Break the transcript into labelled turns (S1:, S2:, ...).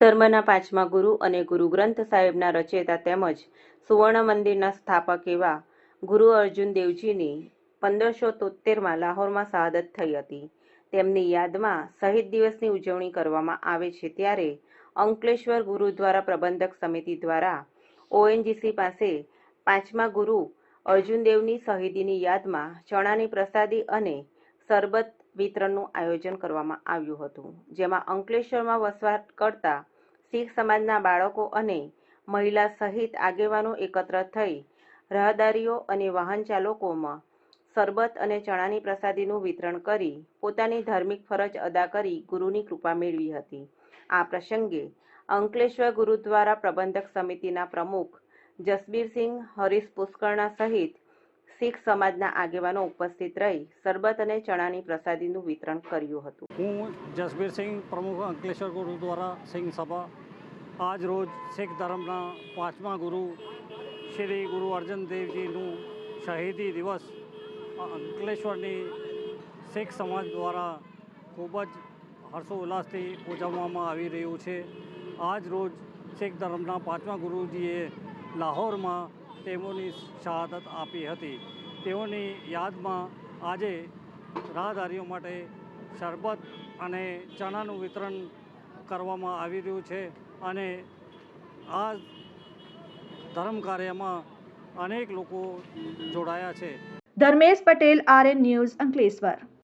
S1: ધર્મના પાંચમા ગુરુ અને ગુરુ ગ્રંથ સાહેબના રચયિતા તેમજ સુવર્ણ મંદિરના સ્થાપક એવા ગુરુ અર્જુન દેવજીની પંદરસો તોતેરમાં લાહોરમાં શહાદત થઈ હતી. તેમની યાદમાં શહીદ દિવસની ઉજવણી કરવામાં આવે છે ત્યારે અંકલેશ્વર ગુરુદ્વારા પ્રબંધક સમિતિ દ્વારા ઓએનજીસી પાસે પાંચમા ગુરુ અર્જુનદેવની શહીદીની યાદમાં ચણાની પ્રસાદી અને શરબત વિતરણનું આયોજન કરવામાં આવ્યું હતું, જેમાં અંકલેશ્વરમાં વસવાટ કરતા શીખ સમાજના બાળકો અને મહિલા સહિત આગેવાનો એકત્ર થઈ રાહદારીઓ અને વાહન ચાલકોમાં શરબત અને ચણાની પ્રસાદીનું વિતરણ કરી પોતાની ધાર્મિક ફરજ અદા કરી ગુરુની કૃપા મેળવી હતી. આ પ્રસંગે અંકલેશ્વર ગુરુદ્વારા પ્રબંધક સમિતિના પ્રમુખ જસબીરસિંહ, હરીશ પુષ્કરણા સહિત શીખ સમાજના આગેવાનો ઉપસ્થિત રહી શરબત અને ચણાની પ્રસાદીનું વિતરણ કર્યું હતું.
S2: હું જસબીરસિંહ પ્રમુખ અંકલેશ્વર ગુરુદ્વારા સિંહ સભા. આજ રોજ શીખ ધર્મના પાંચમા ગુરુ શ્રી ગુરુ અર્જન દેવજીનું શહીદી દિવસ અંકલેશ્વરની શીખ સમાજ દ્વારા ખૂબ જ હર્ષોલ્લાસથી ઉજવવામાં આવી રહ્યું છે. આજ રોજ શીખ ધર્મના પાંચમા ગુરુજીએ લાહોરમાં તેમની શહાદત આપી હતી. તેઓની યાદમાં આજે રાહદારીઓ માટે શરબત અને ચણાનું વિતરણ કરવામાં આવી રહ્યું છે અને આ ધર્મ કાર્યમાં અનેક લોકો જોડાયા છે.
S3: Dharmesh Patel, RN news Ankleshwar.